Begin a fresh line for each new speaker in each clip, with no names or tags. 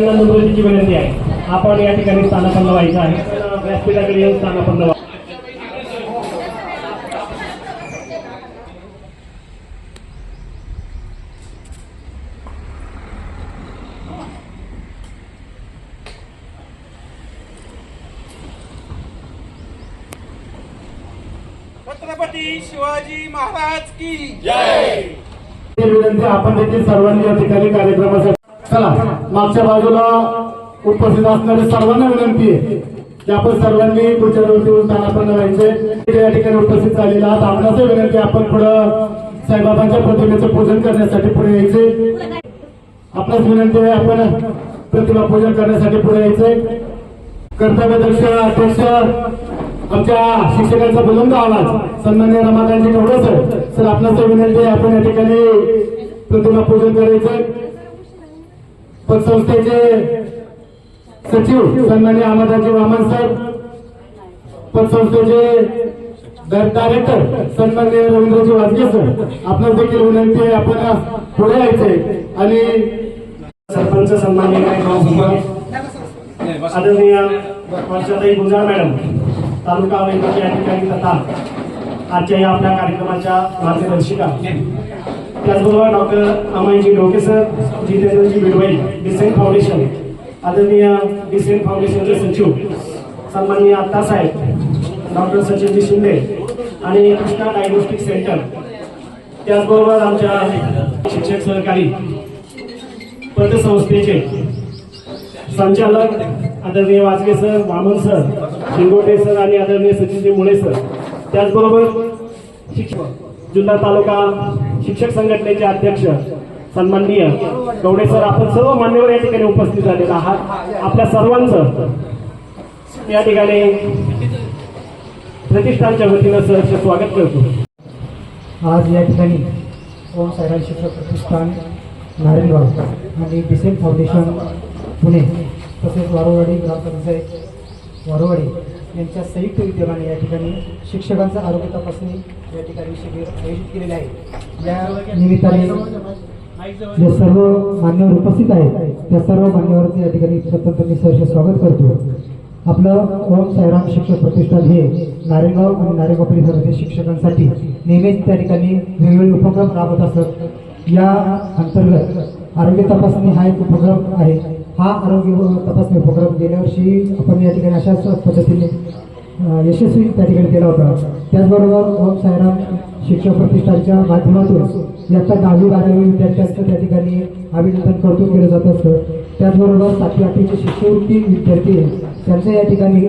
नम्रतेची विनंती आहे. आपण या ठिकाणी स्थानापन्न व्हायचं आहे. व्यासपीठाकडे येऊन स्थानापन्न व्हा.
छत्रपती शिवाजी महाराज की
विनंती आपण देखील सर्वांनी या ठिकाणी कार्यक्रमासाठी चला मागच्या बाजूला उपस्थित असणारे सर्वांना विनंती आहे की आपण सर्वांनी पुढच्या वरती स्थानापन्न व्हायचे या ठिकाणी उपस्थित झालेला आहात. आपणास विनंती आपण पुढं साईबाबांच्या प्रतिमेचं पूजन करण्यासाठी पुढे यायचे. आपणाच विनंती आहे आपण प्रतिमा पूजन करण्यासाठी पुढे यायचे. कर्तव्यदक्ष अध्यक्ष आमच्या शिक्षकांचा बुलंद आवाज सन्मान्य रमाकांची एवढंच सर सर आपणास विनंती आहे आपण या ठिकाणी प्रतिमा पूजन करायचं. पतसंस्थेचे सचिव सन्मान्य अहमदाजी वामन साहेब पतसंस्थेचे डायरेक्टर सन्मान्य रवींद्रजी वाजगे सर आपणास देखील विनंती आहे आपण पुढे यायचंय आणि सरपंच सन्मान्य आदरणीय वर्षाताई गुंजाळ मॅडम तालुका वैद्यकीय अधिकारी तथा आजच्या या आपल्या कार्यक्रमाच्या मार्गदर्शिका. त्याचबरोबर doctor अमाईजी Doke sir Jitendraji Bidwai decent foundation आदरणीय डिसेंट फाउंडेशनचे सचिव सन्माननीय आत्तासाहेब डॉक्टर सचिनजी शिंदे आणि कृष्णा डायग्नोस्टिक सेंटर त्याचबरोबर आमच्या शिक्षक सहकारी पतसंस्थेचे संचालक आदरणीय Wajge sir Waman sir Shingote sir आणि आदरणीय सचिनजी मुळे सर. त्याचबरोबर शिक्षक जिल्हा तालुका शिक्षक संघटनेचे अध्यक्ष सन्माननीय गवडे सर आपण सर्व मान्यवर या ठिकाणी उपस्थित झालेला आहात. आपल्या सर्वांचं या ठिकाणी प्रतिष्ठानच्या वतीनं सहर्ष स्वागत करतो.
आज या ठिकाणी ओम सायराम शिक्षक प्रतिष्ठान नारायणगाव आणि डिसेंट फाउंडेशन पुणे तसेच वारोवाडी ग्रामपंचायत वारोवाडी यांच्या संयुक्त विद्यमाने या ठिकाणी शिक्षकांचा आरोग्य तपासणी या ठिकाणी शिबिर आयोजित केलेले आहे. या निमित्ताने जे सर्व मान्यवर उपस्थित आहेत त्या सर्व मान्यवरांचं या ठिकाणी प्रथम मी सहर्ष स्वागत करतो. आपलं ओम साईराम शिक्षक प्रतिष्ठान हे नारेगाव आणि नारेगाव परिसरातील शिक्षकांसाठी नेहमीच त्या ठिकाणी वेगवेगळे उपक्रम राबवत असत. या अंतर्गत आरोग्य तपासणी हा एक उपक्रम आहे. हा आरोग्य तपासणी उपक्रम गेल्या वर्षी आपण या ठिकाणी अशाच पद्धतीने यशस्वी त्या ठिकाणी केला होता. त्याचबरोबर ओम साईराम शिक्षक प्रतिष्ठानच्या माध्यमातून याचा दहावी बारावी विद्यार्थ्यांचं त्या ठिकाणी अभिनंदन कौतुक केलं जात असतं. त्याचबरोबर सातवी आठवीचे शिष्यवृत्ती विद्यार्थी त्यांचं या ठिकाणी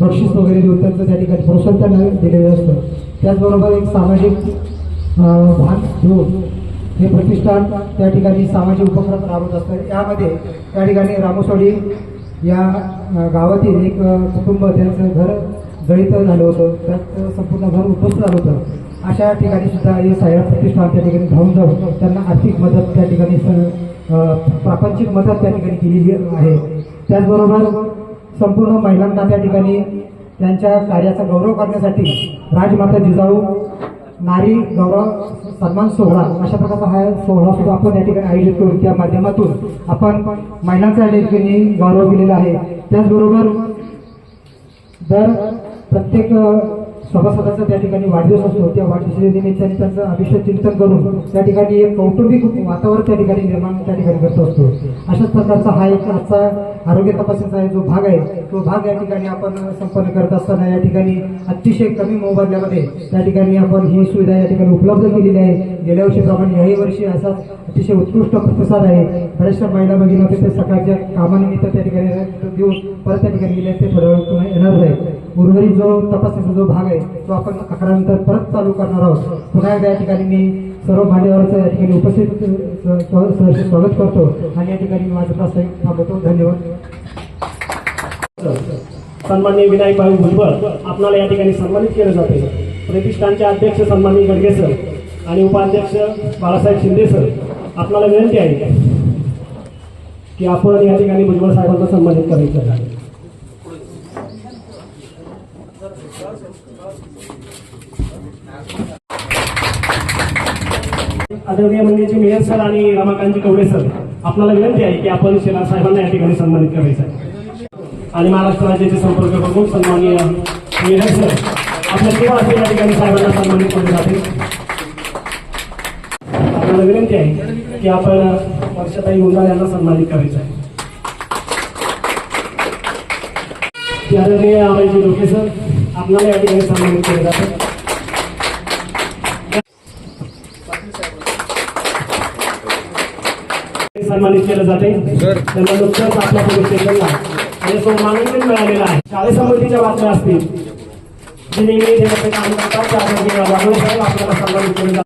बक्षीस वगैरे देऊन त्यांचं त्या ठिकाणी प्रोत्साहन त्यांना दिलेलं असतं. त्याचबरोबर एक सामाजिक भाग घेऊन हे प्रतिष्ठान त्या ठिकाणी सामाजिक उपक्रम राबवत असतं. यामध्ये त्या ठिकाणी रामोसोडी या गावातील एक कुटुंब त्यांचं घर जळीत झालं होतं. त्यात संपूर्ण घर उद्ध्वस्त झालं होतं. अशा ठिकाणी सुद्धा हे सायरा प्रतिष्ठान त्या ठिकाणी धावून जाऊन त्यांना आर्थिक मदत त्या ठिकाणी प्रापंचिक मदत त्या ठिकाणी केलेली आहे. त्याचबरोबर संपूर्ण महिलांना त्या ठिकाणी त्यांच्या कार्याचा गौरव करण्यासाठी राजमाता जिजाऊ नारी गौरव सन्मान सोहळा अशा प्रकारचा हा सोहळा सुद्धा आपण या ठिकाणी आयोजित करू त्या माध्यमातून आपण महिलांचा या ठिकाणी गौरव दिलेला आहे. त्याचबरोबर दर प्रत्येक सभासदांचा त्या ठिकाणी वाढदिवस असतो. त्या वाढदिवसानिमित्ताने त्यांचं अभिषेक चिंतन करून त्या ठिकाणी एक कौटुंबिक वातावरण त्या ठिकाणी निर्माण त्या ठिकाणी करत असतो. अशाच प्रकारचा हा एक आजचा आरोग्य तपासणीचा जो भाग आहे तो भाग या ठिकाणी आपण संपन्न करत असताना या ठिकाणी अतिशय कमी मोबदल्यामध्ये त्या ठिकाणी आपण ही सुविधा या ठिकाणी उपलब्ध केलेली आहे. गेल्या वर्षीप्रमाणे याही वर्षी असा अतिशय उत्कृष्ट प्रतिसाद आहे. बऱ्याचशा महिला भगिनी ते सकाळच्या कामानिमित्त त्या ठिकाणी देऊन परत त्या ठिकाणी गेले ते थोड्या वेळ पुन्हा येणार आहे उर्वरित जो तपासणीचा जो भाग आहे तो आपण अकरा नंतर परत चालू करणार आहोत. पुन्हा एकदा या ठिकाणी मी सर्व मान्यवरांचं या ठिकाणी उपस्थित सहर्ष स्वागत करतो आणि या ठिकाणी माझं प्रास्ताविक थांबवतो. धन्यवाद.
सन्मान्य विनायक भाऊ भुजबळ आपणाला या ठिकाणी सन्मानित केलं जाते. प्रतिष्ठानचे अध्यक्ष सन्मान्य गडगे सर आणि उपाध्यक्ष बाळासाहेब शिंदे सर आपणाला विनंती आहे की आपण या ठिकाणी भुजबळ साहेबांना सन्मानित करायचं आहे.
आदरणीय मंडळीचे मेयर सर आणि रमाकांतजी कवडे सर आपल्याला विनंती आहे की आपण शेलार साहेबांना या ठिकाणी सन्मानित करायचं आहे. आणि महाराष्ट्र राज्याचे संपर्क प्रमुख सन्माननीय मेयर सर आपल्या सेवा असेल या ठिकाणी साहेबांना सन्मानित केले जाते. आपल्याला विनंती आहे की आपण वर्षाताई गुंजाळ यांना सन्मानित करायचं आहे. आदरणीय आबाईजी लोके सर आपल्याला या ठिकाणी सन्मानित केले जाते. सन्मानित केलं जाते. त्यांना नुकतंच आपल्या पोलीस स्टेशनला आणि तो मानून मिळालेला आहे. शाळेसंबंधीच्या बातम्या असतील. जे नेहमी देण्याचे काम करतात. त्या आदरणीय वाघोळे साहेब आपल्याला सन्मानित केले